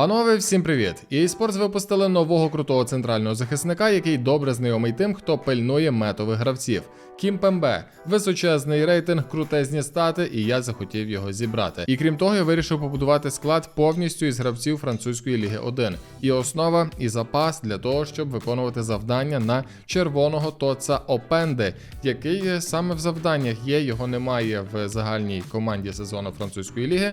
Панове, всім привіт! EA Sports випустили нового крутого центрального захисника, який добре знайомий тим, хто пильнує метових гравців. Кім Пембе, височезний рейтинг, крутезні стати, і я захотів його зібрати. І крім того, я вирішив побудувати склад повністю із гравців французької ліги 1. І основа, і запас для того, щоб виконувати завдання на червоного тоца Опенде, який саме в завданнях є, його немає в загальній команді сезону французької ліги.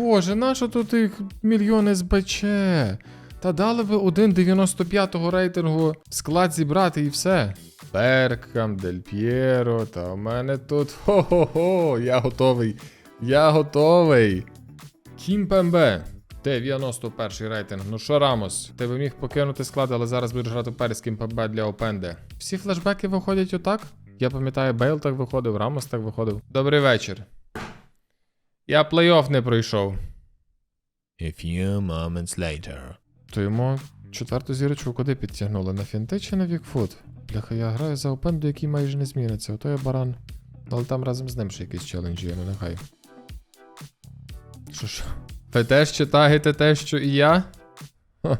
Боже, нащо тут їх мільйони СБЧ? Та дали би 1,95 рейтингу склад зібрати і все. Беркам, Дель П'єро, та у мене тут. Хо-хо-хо, я готовий. Я готовий. Кім Пембе. 91 рейтинг. Ну що, Рамос, ти би міг покинути склад, але зараз будеш грати вперед з Кім для Опенде. Всі флешбеки виходять отак? Я пам'ятаю, Бейл так виходив, Рамос так виходив. Добрий вечір. Я плей-офф не пройшов. A few moments later. То йому четверту зірочку куди підтягнули? На фінти чи на Вікфут? Бляха, я граю за опенду, який майже не зміниться, ото я баран. Але там разом з ним ще якісь челенджі є, ну нехай. Що що? Ви теж читаєте те, що і я?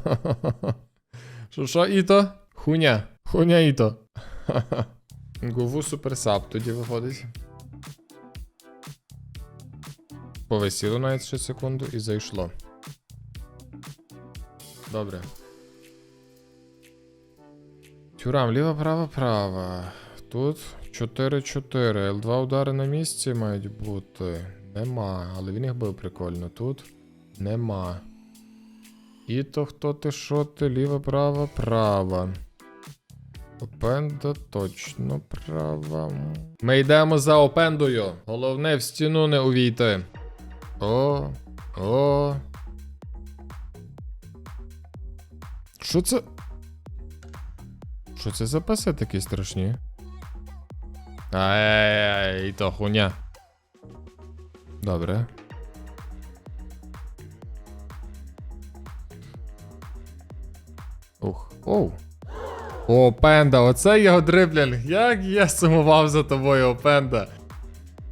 Що що, Іто? Хуня. Хуня Іто. Гову суперсап тоді виходить. Повисіло навіть ще секунду і зайшло. Добре. Тюрам, ліва, права, права. Тут 4-4. Л2 удари на місці мають бути. Нема. Але він їх бив прикольно. Тут нема. І то хто ти, що ти, ліва, права, права. Опенда точно права. Ми йдемо за опендою. Головне в стіну не увійти. О, о. Що це? Що це за паси такі страшні? Ай, і то хуйня. Добре. Ух. Оу. О, пенда, оце його дриблінг. Як я сумував за тобою, пенда.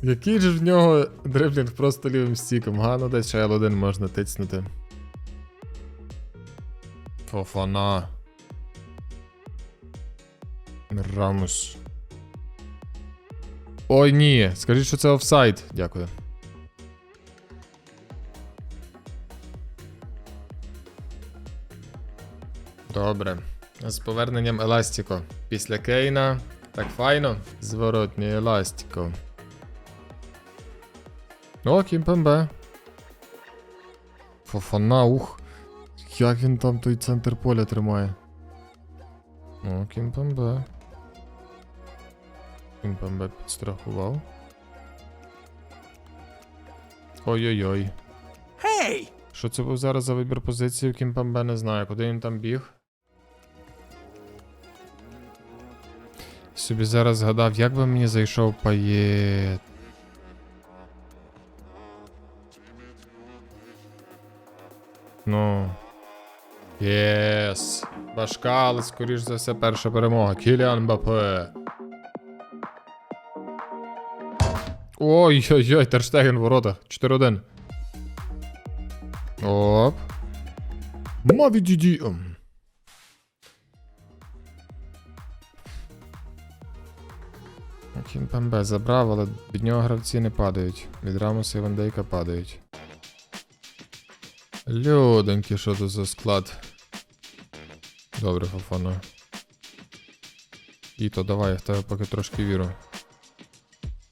Який же в нього дриблінг просто лівим стіком, га? Ну десь ще L1 можна тицнути. Фофана. Рамус. Ой, ні. Скажіть, що це офсайд. Дякую. Добре. З поверненням Еластіко. Після Кейна. Так файно. Зворотній Еластіко. О, Кімпембе. Фофана, ух. Як він там той центр поля тримає. О, Кімпембе. Кімпембе підстрахував. Ой-ой-ой. Hey! Що це був зараз за вибір позиції в Кімпембе, не знаю, куди він там біг. Собі зараз згадав, як би мені зайшов паєт. Ну. Єс. Башка, але скоріш за все перша перемога. Кіліан Мбапе. Ой-ой-ой, Терштеген в воротах. 4-1. Оп. Маві діді. Ем. Кімпембе забрав, але від нього гравці не падають. Від Рамоса і Вандейка падають. Люденьки, що тут за склад? Добре, Фофано. І то давай, я в тебе поки трошки віру.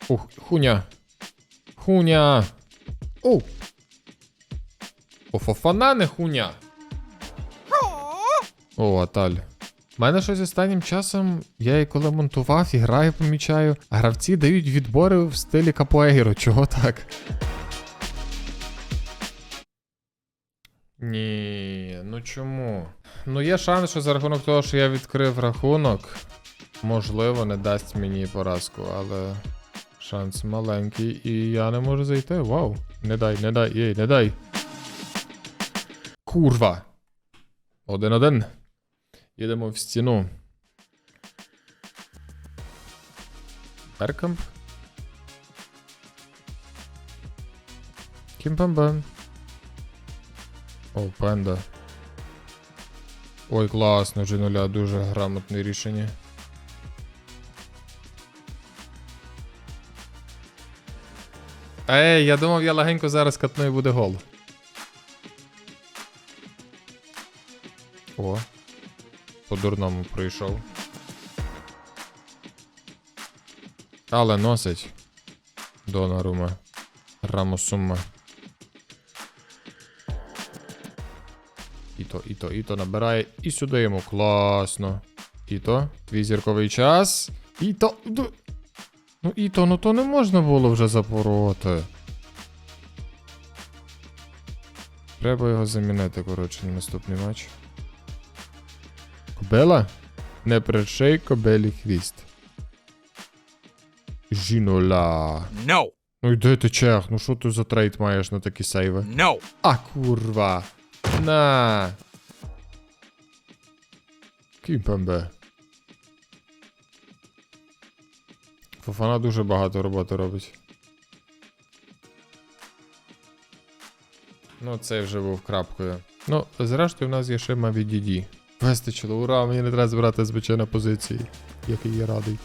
Ух, хуня. Хуня. Оу. О, Фофана не хуня. О, Аталь. У мене щось останнім часом, я і коли монтував і граю, помічаю, гравці дають відбори в стилі капоейро. Чого так? Ні, ну чому? Ну є шанс, що за рахунок того, що я відкрив рахунок, можливо, не дасть мені поразку, але шанс маленький, і я не можу зайти. Вау. Не дай, не дай, єй, не дай. Курва. Один-один. Їдемо в стіну. Беркамп. Кімпамбам. О, пенда. Ой, класно, G0, дуже грамотне рішення. Ей, я думав, я легенько зараз катну і буде гол. О. По-дурному пройшов. Але носить. Донарума. Рамосума. То, і то, і то набирає. І сюди йому. Класно. І то. Твій зірковий час. І то. Ну і то, ну то не можна було вже запороти. Треба його замінити, коротше, на наступний матч. Кобела? Не пришей кобелі хвіст. Жінола. No. Ну йди ти чех, ну що ти за трейд маєш на такі сейви? No. А курва. На. Кімпембе. Фофана дуже багато роботи робить. Ну, цей вже був крапкою. Ну, зрештою, в нас є ще Мавідіді. Вистачило, ура, мені не треба збирати на позиції, який я радий.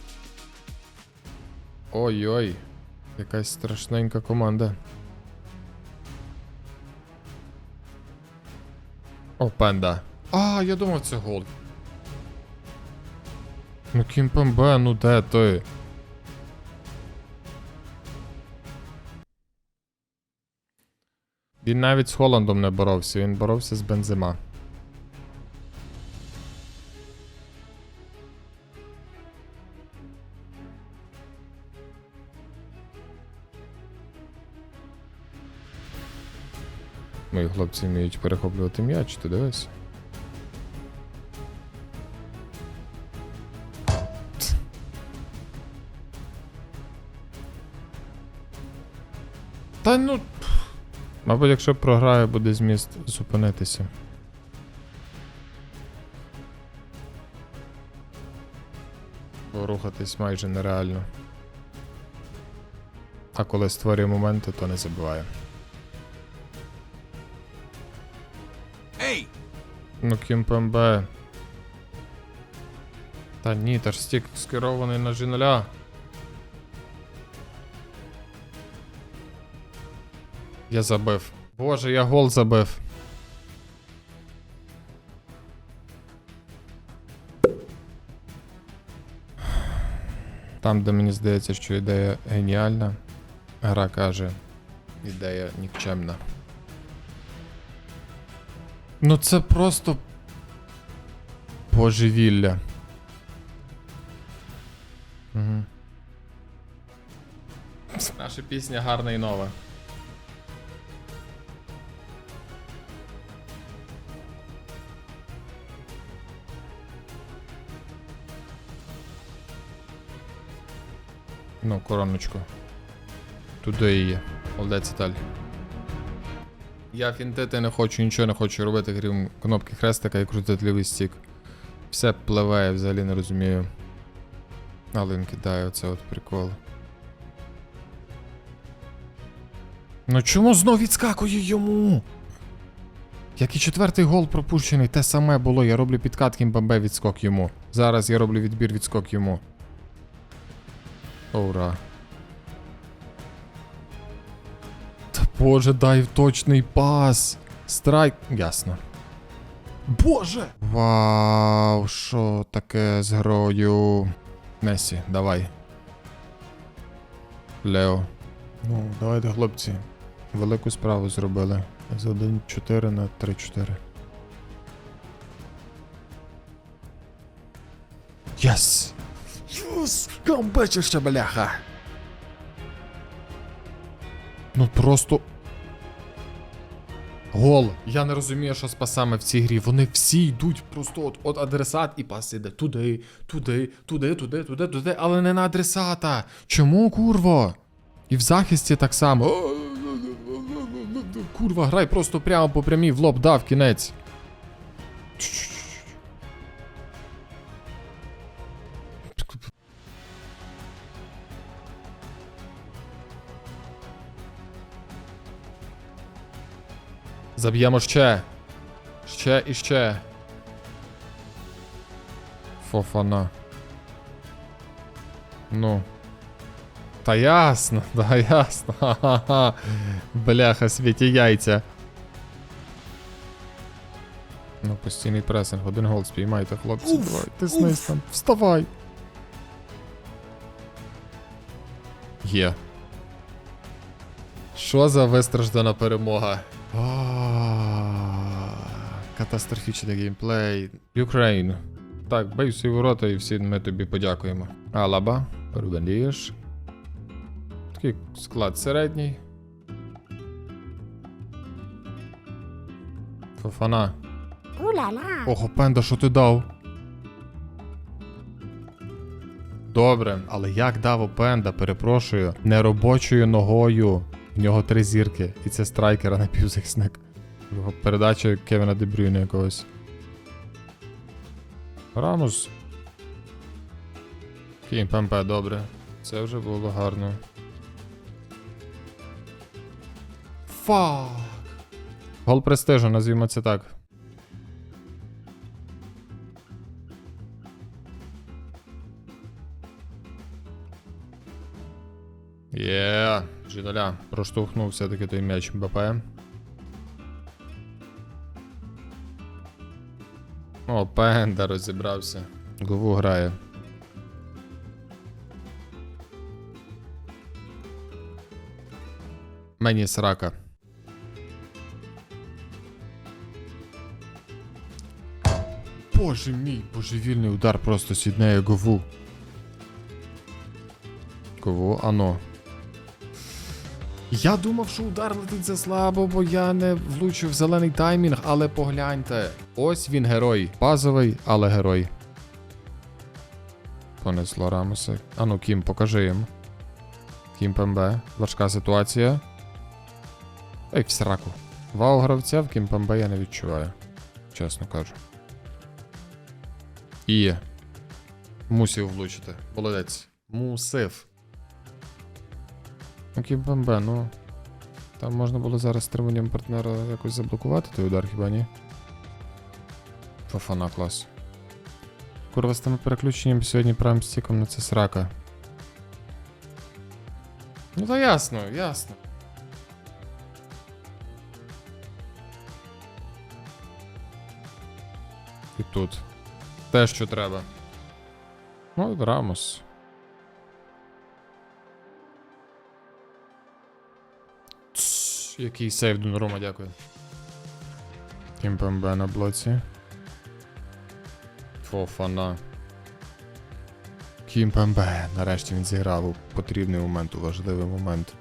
Ой-ой, якась страшненька команда. О, пенда. А, я думав, це гол. Ну Кімпембе, ну де ти? Він навіть з Холландом не боровся, він боровся з Бензима. Мої хлопці вміють перехоплювати м'яч, ти дивись. Мабуть, якщо програю, буде зміст зупинитися. Бо рухатись майже нереально. А коли створює моменти, то не забуває. Hey. Ну, Кімпембе. Та ні, та ж стік скерований на G0. Я забив. Боже, я гол забив. Там, де мені здається, що ідея геніальна, гра каже, ідея нікчемна. Ну це просто божевілля. Угу. Наша пісня гарна і нова. Ну, короночку. Туди її. Молодець Італь. Я фінтити не хочу, нічого не хочу робити, крім кнопки хрестика і крутити лівий стік. Все пливе, я взагалі не розумію. Але він кидає оце от прикол. Ну чому знов відскакує йому? Як і четвертий гол пропущений, те саме було. Я роблю підкат Кімбамбе відскок йому. Зараз я роблю відбір відскок йому. Ура. Та боже, дай точний пас. Страйк. Ясно. Боже! Вау, що таке з грою? Месі, давай. Лео. Ну, давайте, хлопці. Велику справу зробили. З 1-4 на 3-4. Єс! Єс! Камбечище, бляха! Ну просто. Гол. Я не розумію, що з в цій грі. Вони всі йдуть просто от, от адресат і пас іде туди, туди, туди, туди, туди, туди, але не на адресата. Чому, курво? І в захисті так само. Курва, грай просто прямо по прямій в лоб дав кінець. Заб'ємо ще. Ще і ще. Фофана. Ну. Та ясно, та ясно. Ха-ха-ха. Бляха, світі яйця. Ну, постійний пресинг, один гол спіймайте, хлопці. давай, тиснись там. Вставай. Є. Що за вистраждана перемога? А, Катастрофічний геймплей. Ukraine. Так, бей всі ворота і всі ми тобі подякуємо. Алаба, Рубендієш. Такий склад середній. Фофана. Ого, пенда, що ти дав? Добре, але як дав Опенда, перепрошую, неробочою ногою. В нього три зірки, і це страйкер, а не півзахисник. Його передача Кевіна Дебрюйна якогось. Рамус. Кім ПМП, добре. Це вже було гарно. Фак. Гол престижу, назвімо це так. Є, Жидаля проштовхнув все-таки той м'яч МБП. О, Пенда розібрався. Гову грає. Мені срака. Боже мій, божевільний удар просто сіднеє Гову. Гову, ано. Я думав, що удар летить за слабо, бо я не влучив в зелений таймінг, але погляньте. Ось він герой. Базовий, але герой. Понесло Рамоса. Ану, Кім, покажи їм. Кім ПМБ. Важка ситуація. Ей, в сраку. Вау гравця в Кім ПМБ я не відчуваю. Чесно кажу. І. Мусив влучити. Молодець. Мусив. Ну, Кімбемб, ну. Там можна було зараз стриманням партнера якось заблокувати той удар, хіба ні? Фафана клас. Курва, з тими переключенням сьогодні правим стіком на це срака. Ну та ясно, ясно. І тут. Те, що треба. Ну, Рамос. Який сейв Донрума, дякую. Кімпембе на блоці. Фофана. Кімпембе. Нарешті він зіграв у потрібний момент, у важливий момент.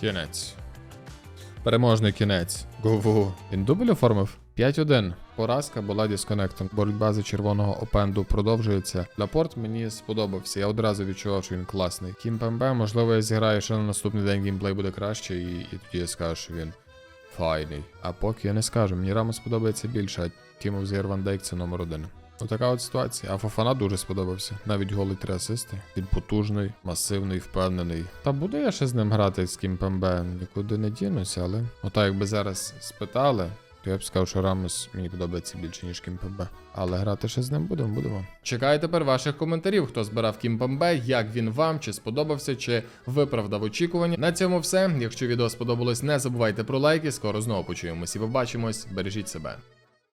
Кінець. Переможний кінець. Гову. Він дубль оформив? 5-1. Поразка була дисконектом. Боротьба за червоного опенду продовжується. Лапорт мені сподобався. Я одразу відчував, що він класний. Кім ПМБ, можливо, я зіграю, що на наступний день геймплей буде краще, і, і тоді я скажу, що він файний. А поки я не скажу, мені Рамос сподобається більше, а Тімов Зір Ван Дейк це номер один. Отака от ситуація. А Фофана дуже сподобався. Навіть голий три асисти. Він потужний, масивний, впевнений. Та буду я ще з ним грати з Кім ПМБ, нікуди не дінуся, але. Ота, якби зараз спитали, то я б сказав, що Рамос мені подобається більше, ніж Кімпембе. Але грати ще з ним будемо, будемо. Чекаю тепер ваших коментарів, хто збирав Кімпембе, як він вам, чи сподобався, чи виправдав очікування. На цьому все. Якщо відео сподобалось, не забувайте про лайки. Скоро знову почуємось і побачимось. Бережіть себе.